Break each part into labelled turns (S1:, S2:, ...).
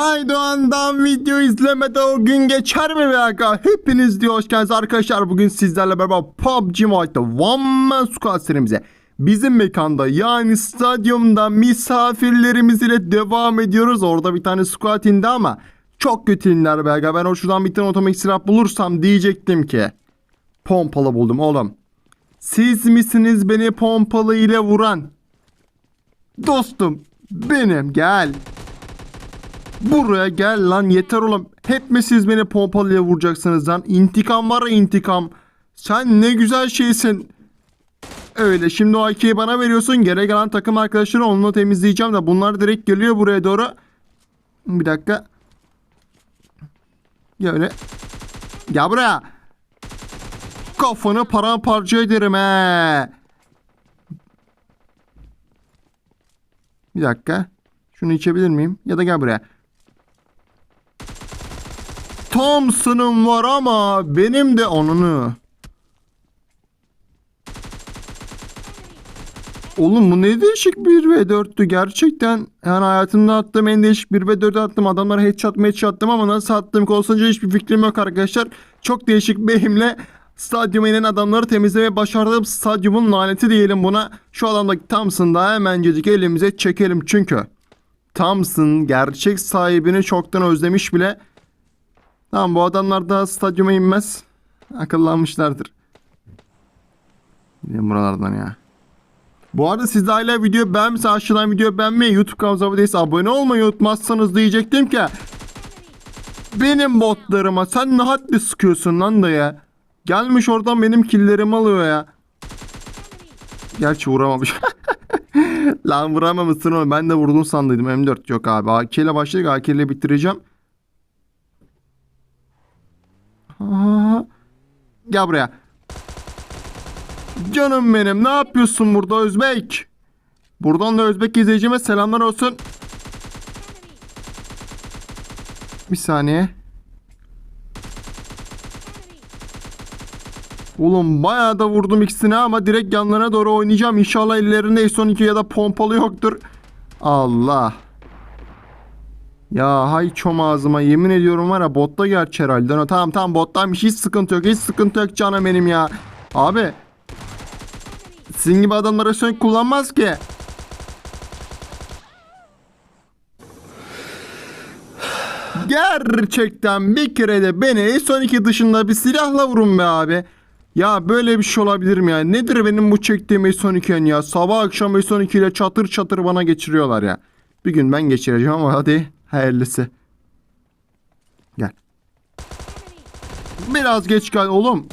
S1: Bay Doğan'dan video izlemede o gün geçer mi be aga? Hepiniz diyor hoş geldiniz arkadaşlar. Bugün sizlerle beraber PUBG Mobile'da One Man Squad serimize bizim mekanda yani stadyumda misafirlerimiz ile devam ediyoruz. Orada bir tane squad indi ama çok kötü indiler be aga. Ben o şuradan bir tane otomatik silah bulursam diyecektim ki. Pompalı buldum oğlum. Siz misiniz beni pompalı ile vuran? Dostum benim gel. Buraya gel lan yeter oğlum. Hep mi siz beni pompalıya vuracaksınız lan? İntikam var ya intikam. Sen ne güzel şeysin. Öyle şimdi o AK'yi bana veriyorsun. Geri kalan takım arkadaşları onunla temizleyeceğim de bunlar direkt geliyor buraya doğru. Bir dakika. Gel öyle. Gel buraya. Kafanı paramparça ederim he. Bir dakika. Şunu içebilir miyim? Ya da gel buraya. Thompson'ım var ama benim de onunu. Oğlum bu ne değişik bir V4'tü gerçekten. Yani hayatımda attığım en değişik bir V4 attım. Adamlara headshot headshot attım ama nasıl attım konusunda hiçbir fikrim yok arkadaşlar. Çok değişik beyimle stadyuma inen adamları temizlemeye başardığım stadyumun laneti diyelim buna. Şu adamdaki Thompson'ı da hemencecik elimize çekelim çünkü. Thompson gerçek sahibini çoktan özlemiş bile. Tamam bu adamlar daha stadyuma inmez. Akıllanmışlardır. Gidelim buralardan ya. Bu arada siz de hala video beğenmişseniz aşağıdan video beğenmeyi, YouTube kanalımıza abone değilse abone olmayı unutmazsanız diyecektim ki benim botlarıma sen ne haddi sıkıyorsun lan da ya. Gelmiş oradan benim killerimi alıyor ya. Gerçi vuramamış. lan vuramamışsın oğlum. Ben de vurdun sandıydım. M4 yok abi. AK ile başladık. AK ile bitireceğim. Gel buraya. Canım benim ne yapıyorsun burada Özbek? Buradan da Özbek izleyicime selamlar olsun. Bir saniye. Oğlum bayağı da vurdum ikisine ama direkt yanlarına doğru oynayacağım. İnşallah ellerinde S12 ya da pompalı yoktur. Allah. Ya hay çom ağzıma yemin ediyorum var ya botta gerçi herhalde. No, tamam tamam bottaymış hiç sıkıntı yok hiç sıkıntı yok canım benim ya. Abi. Sizin gibi adamlara sönk kullanmaz ki. Gerçekten bir kere de beni S12 dışında bir silahla vurun be abi. Ya böyle bir şey olabilir mi ya? Nedir benim bu çektiğim S12'en ya? Sabah akşam S12 ile çatır çatır bana geçiriyorlar ya. Bir gün ben geçireceğim ama hadi hayırlısı. Gel. Biraz geç gel oğlum.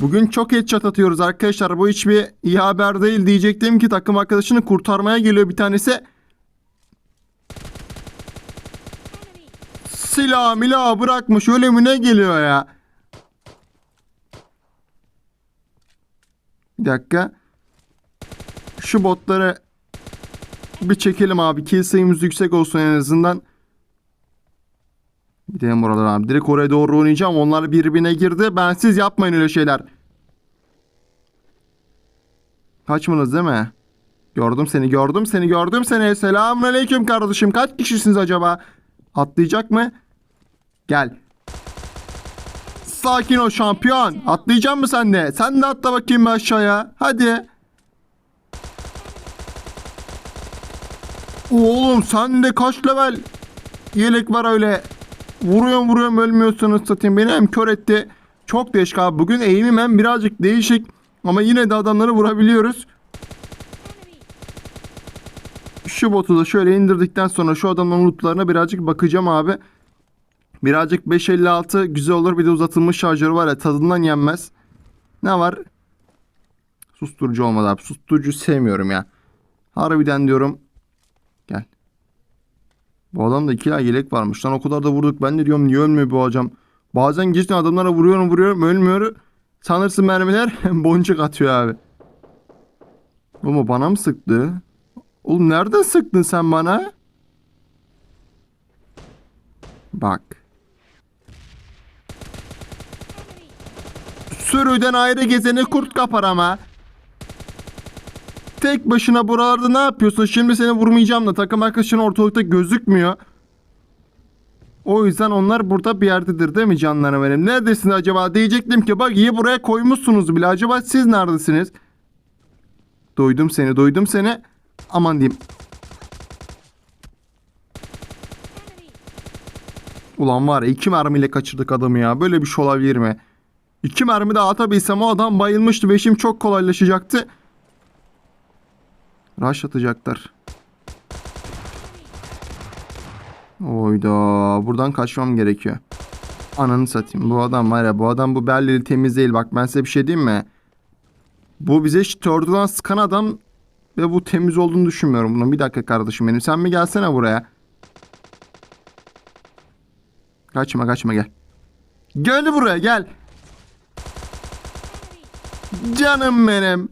S1: Bugün çok headshot atıyoruz arkadaşlar. Bu hiçbir iyi haber değil diyecektim ki takım arkadaşını kurtarmaya geliyor bir tanesi. Silah milah bırakmış ölümüne geliyor ya. Bir dakika. Şu botları bir çekelim abi. Kill sayımız yüksek olsun en azından. Gidelim buralara abi. Direkt oraya doğru oynayacağım. Onlar birbirine girdi. Ben siz yapmayın öyle şeyler. Kaçmanız değil mi? Gördüm seni gördüm seni gördüm seni. Selamünaleyküm kardeşim. Kaç kişisiniz acaba? Atlayacak mı? Gel. Sakin ol şampiyon. Atlayacak mı sen de? Sen de atla bakayım aşağıya. Hadi. Oğlum sen de kaç level yelek var öyle. Vuruyorum vuruyorum ölmüyorsunuz satayım. Beni hem kör etti. Çok değişik abi. Bugün eğimim hem birazcık değişik. Ama yine de adamları vurabiliyoruz. Şu botu da şöyle indirdikten sonra şu adamların lootlarına birazcık bakacağım abi. Birazcık 556 güzel olur. Bir de uzatılmış şarjörü var ya tadından yenmez. Ne var? Susturucu olmadı abi. Susturucu sevmiyorum ya. Harbiden diyorum. Gel. Bu adamda iki yelek varmış. Lan o kadar da vurduk. Ben de diyorum niye ölmüyor bu hocam. Bazen geçti adamlara vuruyorum vuruyorum ölmüyor. Sanırsın mermiler boncuk atıyor abi. Mu bana mı sıktı? Oğlum nereden sıktın sen bana? Bak. Sürüden ayrı gezeni kurt kapar ama. Tek başına buralarda ne yapıyorsun? Şimdi seni vurmayacağım da takım arkadaşın ortalıkta gözükmüyor. O yüzden onlar burada bir yerdedir değil mi canlarım benim? Neredesin acaba? Diyecektim ki bak iyi buraya koymuşsunuz bile. Acaba siz neredesiniz? Duydum seni, duydum seni. Aman diyeyim. Ulan var ya iki mermiyle kaçırdık adamı ya. Böyle bir şey olabilir mi? İki mermi daha atabilsem o adam bayılmıştı ve işim çok kolaylaşacaktı. Rush atacaklar. Oyda buradan kaçmam gerekiyor. Ananı satayım. Bu adam var ya bu adam bu Berlin'i temiz değil. Bak ben size bir şey diyeyim mi? Bu bize Turtle'dan sıkan adam ve bu temiz olduğunu düşünmüyorum bunun. Bir dakika kardeşim benim. Sen mi gelsene buraya? Kaçma kaçma gel. Gel buraya gel. Canım benim.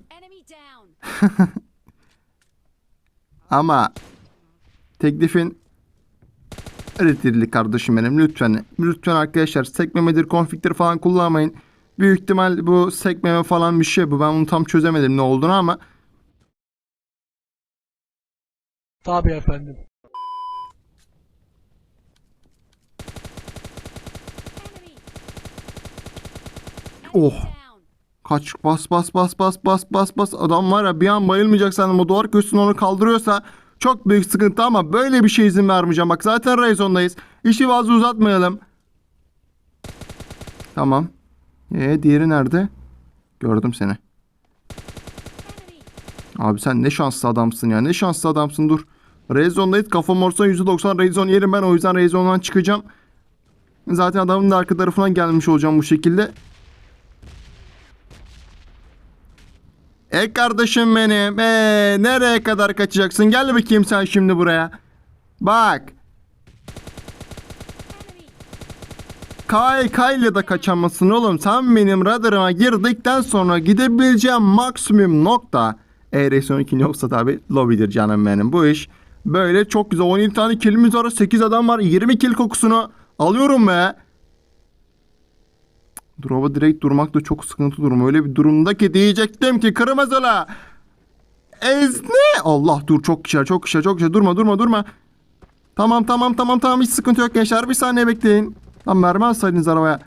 S1: Ama teklifin reddedildi kardeşim benim lütfen. Lütfen arkadaşlar sekmemedir konfiktir falan kullanmayın. Büyük ihtimal bu sekmeme falan bir şey bu. Ben bunu tam çözemedim ne olduğunu ama
S2: Tabii efendim.
S1: Oh. Kaç bas bas bas bas bas bas bas adam var ya bir an bayılmayacak sandım o duvar köşesine onu kaldırıyorsa çok büyük sıkıntı ama böyle bir şey izin vermeyeceğim. Bak zaten Rayzon'dayız. İşi fazla uzatmayalım. Tamam. Ee diğeri nerede? Gördüm seni. Abi sen ne şanslı adamsın ya. Ne şanslı adamsın dur. Rezon'dayız. Kafam olsa %90 Rezon yerim ben. O yüzden Rezon'dan çıkacağım. Zaten adamın da arka tarafından gelmiş olacağım bu şekilde. E kardeşim benim. E nereye kadar kaçacaksın? Gel bakayım sen şimdi buraya. Bak. Kay kayla da kaçamazsın oğlum. Sen benim radarıma girdikten sonra gidebileceğim maksimum nokta. Eğer 12 yoksa tabi lobidir canım benim. Bu iş böyle çok güzel. 17 tane killimiz var. 8 adam var. 20 kill kokusunu alıyorum be. Drop'a direkt durmak da çok sıkıntı durum. Öyle bir durumda ki diyecektim ki kırmızıla. Ezne. Allah dur çok kişi çok kişi çok kişi. Durma durma durma. Tamam tamam tamam tamam hiç sıkıntı yok gençler. Bir saniye bekleyin. Lan mermi alsaydınız arabaya.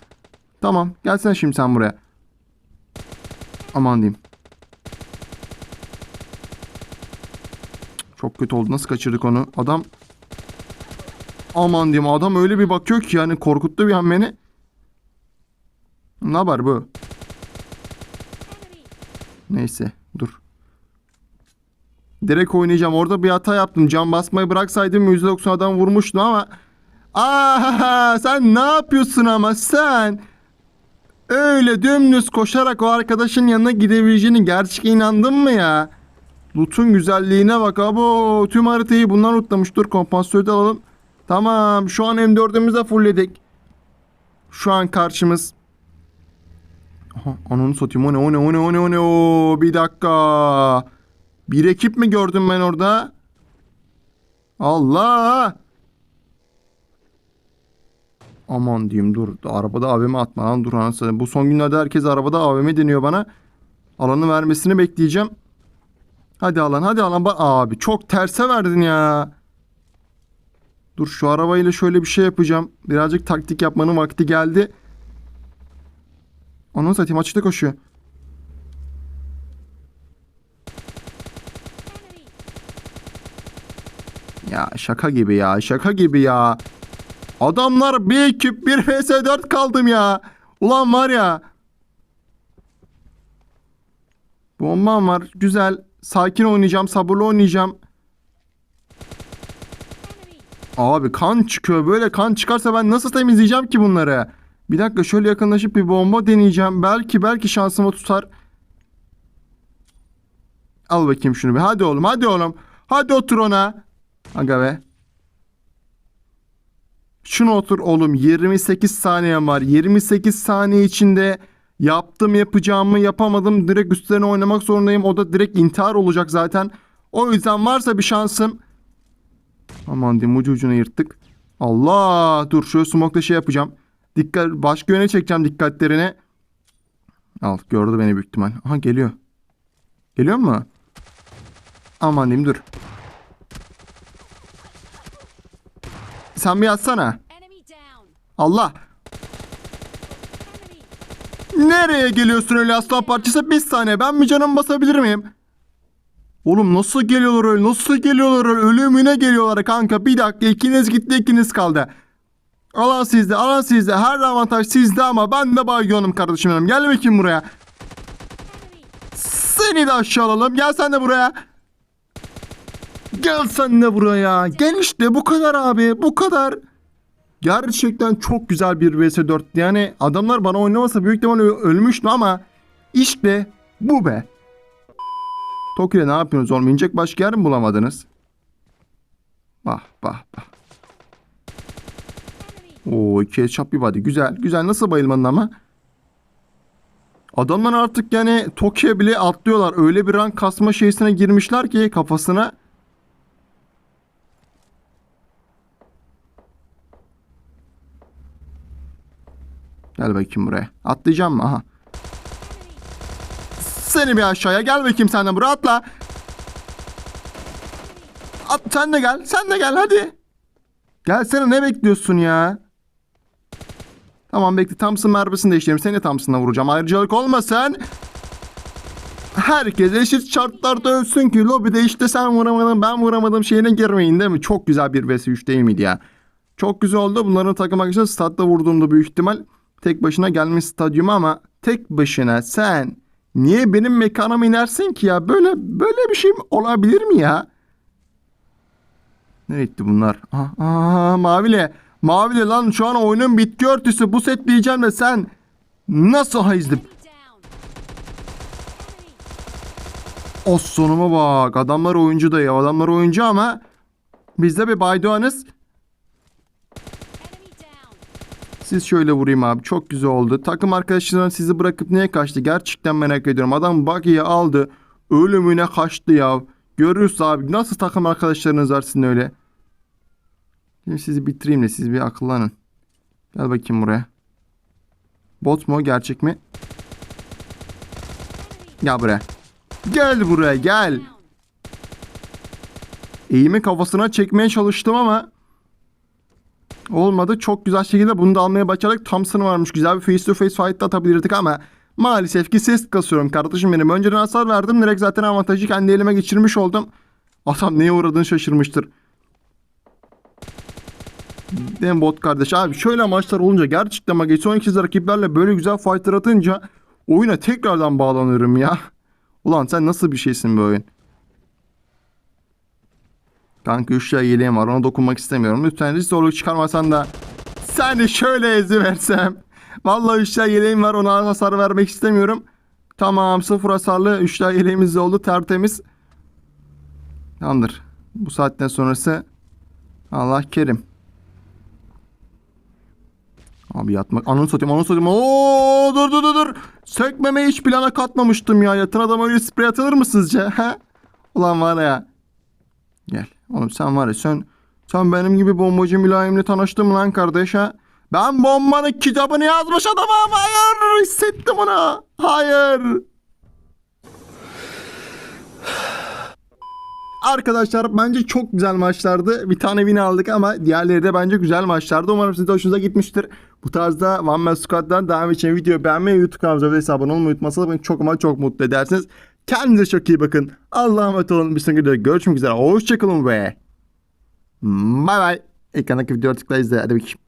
S1: Tamam gelsene şimdi sen buraya. Aman diyeyim. Çok kötü oldu. Nasıl kaçırdık onu? Adam Aman diyeyim adam öyle bir bakıyor ki yani korkuttu bir an beni. Ne haber bu? Neyse dur. Direkt oynayacağım. Orada bir hata yaptım. Cam basmayı bıraksaydım %90 adam vurmuştu ama. Aa sen ne yapıyorsun ama sen? Öyle dümdüz koşarak o arkadaşın yanına gidebileceğine gerçekten inandın mı ya? Loot'un güzelliğine bak abo. Tüm haritayı bundan lootlamış. Dur kompansatörü de alalım. Tamam şu an M4'ümüzü de fullledik. Şu an karşımız Aha, ananı satayım o ne o ne o ne o ne o ne o bir dakika. Bir ekip mi gördüm ben orada? Allah. Aman diyeyim dur. Arabada AVM atma lan dur anasını. Bu son günlerde herkes arabada AVM deniyor bana. Alanı vermesini bekleyeceğim. Hadi alan hadi alan. Bak abi çok terse verdin ya. Dur şu arabayla şöyle bir şey yapacağım. Birazcık taktik yapmanın vakti geldi. Onu satayım açıkta koşuyor. Ya şaka gibi ya şaka gibi ya. Adamlar bir ekip bir vs 4 kaldım ya. Ulan var ya. Bombam var güzel. Sakin oynayacağım sabırlı oynayacağım. Abi kan çıkıyor böyle kan çıkarsa ben nasıl temizleyeceğim ki bunları? Bir dakika şöyle yakınlaşıp bir bomba deneyeceğim. Belki belki şansıma tutar. Al bakayım şunu bir. Hadi oğlum hadi oğlum. Hadi otur ona. Aga be. Şunu otur oğlum. 28 saniyem var. 28 saniye içinde yaptım yapacağımı yapamadım. Direkt üstlerine oynamak zorundayım. O da direkt intihar olacak zaten. O yüzden varsa bir şansım. Aman diyeyim ucu ucuna yırttık. Allah dur şöyle smoke'la şey yapacağım. Dikkat başka yöne çekeceğim dikkatlerini. Al gördü beni büyük ihtimal. Aha geliyor. Geliyor mu? Aman diyeyim dur. Sen bir atsana. Allah. Nereye geliyorsun öyle aslan parçası? Bir saniye ben bir canım basabilir miyim? Oğlum nasıl geliyorlar öyle? Nasıl geliyorlar öyle? Ölümüne geliyorlar kanka. Bir dakika ikiniz gitti ikiniz kaldı. Alan sizde alan sizde. Her avantaj sizde ama ben de baygınım kardeşim benim. Gel bakayım buraya. Seni de aşağı alalım. Gel sen de buraya. Gel sen de buraya. Gel işte bu kadar abi. Bu kadar. Gerçekten çok güzel bir vs 4. Yani adamlar bana oynamasa büyük ihtimalle ölmüştü ama işte bu be. Tokyo'da ne yapıyorsunuz oğlum? İnecek başka yer mi bulamadınız? Bah bah bah. Oo iki headshot bir body. Güzel. Güzel. Nasıl bayılmadın ama? Adamlar artık yani Tokyo bile atlıyorlar. Öyle bir rank kasma şeysine girmişler ki kafasına. Gel bakayım buraya. Atlayacağım mı? Aha. Seni bir aşağıya. Gel bakayım sen de buraya atla. At sen de gel. Sen de gel hadi. Gelsene ne bekliyorsun ya? Tamam bekle Thompson mermisini değiştireyim. Seni Thompson'la vuracağım. Ayrıcalık olmasın. Herkes eşit şartlarda ölsün ki lobide işte sen vuramadın ben vuramadım şeyine girmeyin değil mi? Çok güzel bir vs 3 değil miydi ya? Çok güzel oldu. Bunların takım arkadaşlar statta vurduğumda büyük ihtimal tek başına gelmiş stadyuma ama tek başına sen niye benim mekanıma inersin ki ya? Böyle böyle bir şey olabilir mi ya? Nereye gitti bunlar? Aa, aa, mavile. Mavile lan şu an oyunun bitki örtüsü. Bu set diyeceğim de sen nasıl hayızdım? O sonuma bak. Adamlar oyuncu da ya. Adamlar oyuncu ama bizde bir Baydoğan'ız. Siz şöyle vurayım abi. Çok güzel oldu. Takım arkadaşlarından sizi bırakıp niye kaçtı? Gerçekten merak ediyorum. Adam Buggy'yi aldı. Ölümüne kaçtı ya. Görüyorsun abi. Nasıl takım arkadaşlarınız var sizin öyle? Şimdi sizi bitireyim de siz bir akıllanın. Gel bakayım buraya. Bot mu? Gerçek mi? Gel buraya. Gel buraya gel. Eğimi kafasına çekmeye çalıştım ama olmadı. Çok güzel şekilde bunu da almaya başardık. Thompson varmış. Güzel bir face to face fight atabilirdik ama maalesef ki ses kasıyorum kardeşim benim. Önceden hasar verdim. Direkt zaten avantajı kendi elime geçirmiş oldum. Adam neye uğradığını şaşırmıştır. Değil mi bot kardeş? Abi şöyle maçlar olunca gerçekten bak son iki rakiplerle böyle güzel fightlar atınca oyuna tekrardan bağlanıyorum ya. Ulan sen nasıl bir şeysin bu oyun? Kanka 3 lira yeleğim var ona dokunmak istemiyorum. Lütfen risk zorluk çıkarmasan da seni şöyle eziversem. Vallahi 3 lira yeleğim var ona hasar vermek istemiyorum. Tamam sıfır hasarlı 3 lira yeleğimiz de oldu tertemiz. Tamamdır. Bu saatten sonrası Allah kerim. Abi yatmak. Ananı satayım ananı satayım. Oo dur dur dur. Sökmeme hiç plana katmamıştım ya. Yatan adama öyle sprey atılır mı sizce? He? Ulan var ya. Gel. Oğlum sen var ya sen sen benim gibi bombacı mülayimle tanıştın mı lan kardeş ha? Ben bombanın kitabını yazmış adamım. Hayır hissettim onu. Hayır. Arkadaşlar bence çok güzel maçlardı. Bir tane win aldık ama diğerleri de bence güzel maçlardı. Umarım size de hoşunuza gitmiştir. Bu tarzda One Man Squad'dan devam için video beğenmeyi, YouTube kanalımıza abone olmayı unutmasanız beni çok ama çok mutlu edersiniz. Kendinize çok iyi bakın. Allah'a emanet olun. Bir sonraki videoda görüşmek üzere. Hoşçakalın ve bay bay. Ekrandaki videoyu tıkla izle. Hadi bakayım.